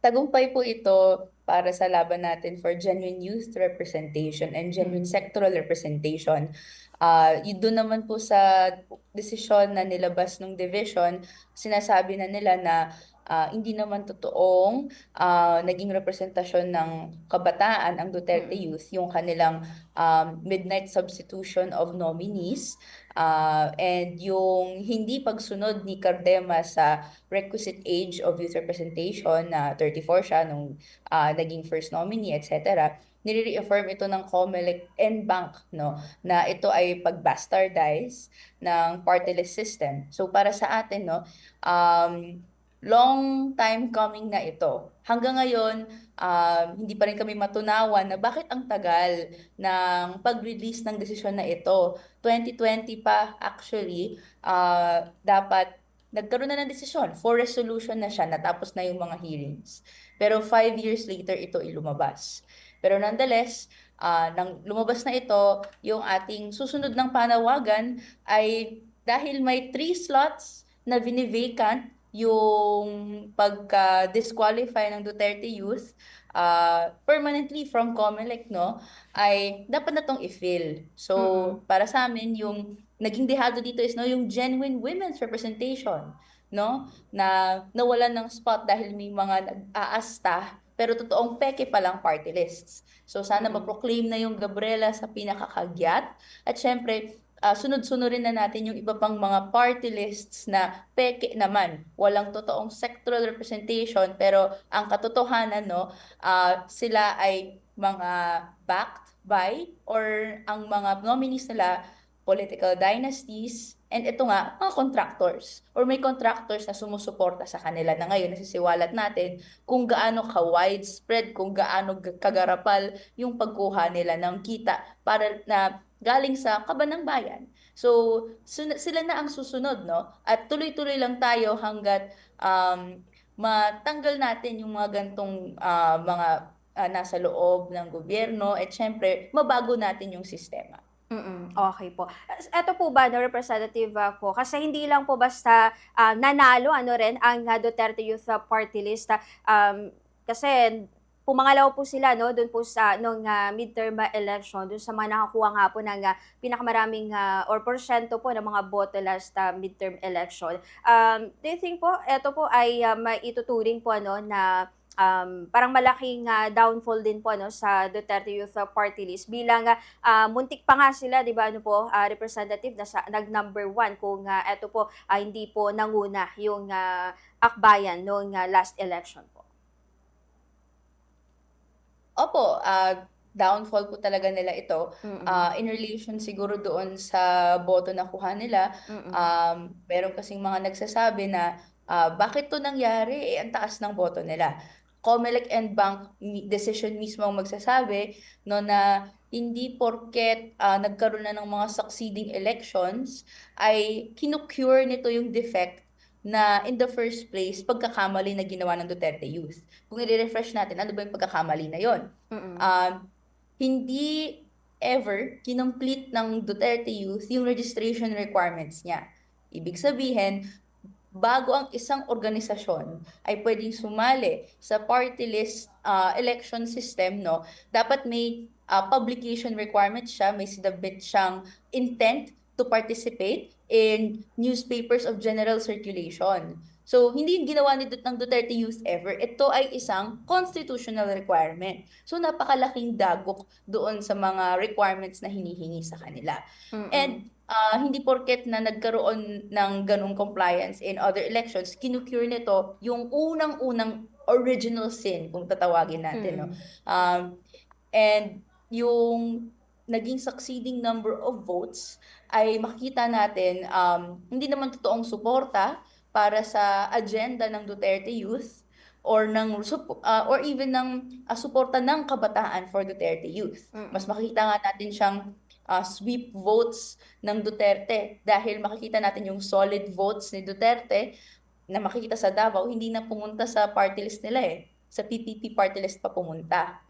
Tagumpay po ito para sa laban natin for genuine youth representation and genuine sectoral representation. Uh, yun doon naman po sa desisyon na nilabas ng division, sinasabi na nila na uh, hindi naman totoong uh, naging representasyon ng kabataan ang Duterte Mm. Youth, yung kanilang um, midnight substitution of nominees uh, and yung hindi pagsunod ni Cardema sa requisite age of youth representation na 34 siya nung uh, naging first nominee, etc nire-reaffirm ito ng COMELEC and bank no na ito ay pag-bastardize ng party list system. So para sa atin no um long time coming na ito. Hanggang ngayon, um, hindi pa rin kami matunawan na bakit ang tagal ng pag-release ng desisyon na ito. 2020 pa actually, uh, dapat nagkaroon na ng desisyon. For resolution na siya, natapos na yung mga hearings. Pero five years later, ito ilumabas. Pero nonetheless, uh, nang lumabas na ito, yung ating susunod ng panawagan ay dahil may three slots na vini-vacant yung pagka-disqualify ng Duterte Youth uh, permanently from COMELEC, no, ay dapat na tong i-fill. So, Mm-mm. para sa amin, yung naging dehado dito is no, yung genuine women's representation, no, na nawalan ng spot dahil may mga nag-aasta pero totoong peke pa lang party lists. So sana Mm. ma-proclaim na yung Gabriela sa pinakakagyat at syempre uh, sunod-sunurin na natin yung iba pang mga party lists na peke naman. Walang totoong sectoral representation pero ang katotohanan no, uh, sila ay mga backed by or ang mga nominees nila political dynasties, and ito nga, mga contractors or may contractors na sumusuporta sa kanila na ngayon nasisiwalat natin kung gaano ka-widespread, kung gaano kagarapal yung pagkuha nila ng kita para na galing sa kaban ng bayan. So, sila na ang susunod, no? At tuloy-tuloy lang tayo hanggat um, matanggal natin yung mga gantong uh, mga uh, nasa loob ng gobyerno at syempre, mabago natin yung sistema. Mm, okey po. Eto po ba 'no, Representative, ah, po, kasi hindi lang po basta, ah, nanalo ano rin ang, ah, Duterte Youth ah, Party List, ah, um, kasi pumangalawa po sila 'no, dun po sa nung, ah, midterm election, dun sa mga nakakuha nga po ng, ah, pinakamaraming, ah, or porsiyento po ng mga boto last, ah, midterm election. Um, do you think po eto po ay, ah, maituturing po ano na um, parang malaking uh, downfall din po ano sa Duterte Youth Party List bilang uh, muntik pa nga sila 'di ba ano po uh, representative na sa, nag number one kung uh, eto po uh, hindi po nanguna yung uh, akbayan noong uh, last election po. Opo, uh, downfall po talaga nila ito Mm. uh, in relation siguro doon sa boto na kuha nila. Mm. Um, meron kasing mga nagsasabi na uh, bakit to nangyari? Eh, ang taas ng boto nila. COMELEC and bank decision mismo ang magsasabi no na hindi porket uh, nagkaroon na ng mga succeeding elections ay kinukure nito yung defect na in the first place pagkakamali na ginawa ng Duterte Youth. Kung i-refresh natin, ano ba yung pagkakamali na yon? Um, hindi ever kinomplete ng Duterte Youth yung registration requirements niya. Ibig sabihin, bago ang isang organisasyon ay pwedeng sumali sa party list uh, election system, no, dapat may uh, publication requirement siya, may sinabit siyang intent to participate in newspapers of general circulation. So, hindi yung ginawa ni ng Duterte Youth ever. Ito ay isang constitutional requirement. So, napakalaking dagok doon sa mga requirements na hinihingi sa kanila. Mm-mm. And uh, hindi porket na nagkaroon ng ganung compliance in other elections, kinukure nito yung unang-unang original sin, kung tatawagin natin. No? Um, and yung naging succeeding number of votes ay makikita natin um, hindi naman totoong suporta para sa agenda ng Duterte Youth or ng uh, or even ng uh, suporta ng kabataan for Duterte Youth. Mas makikita nga natin siyang uh, sweep votes ng Duterte dahil makikita natin yung solid votes ni Duterte na makikita sa Davao, hindi na pumunta sa party list nila eh. Sa PPP party list pa pumunta.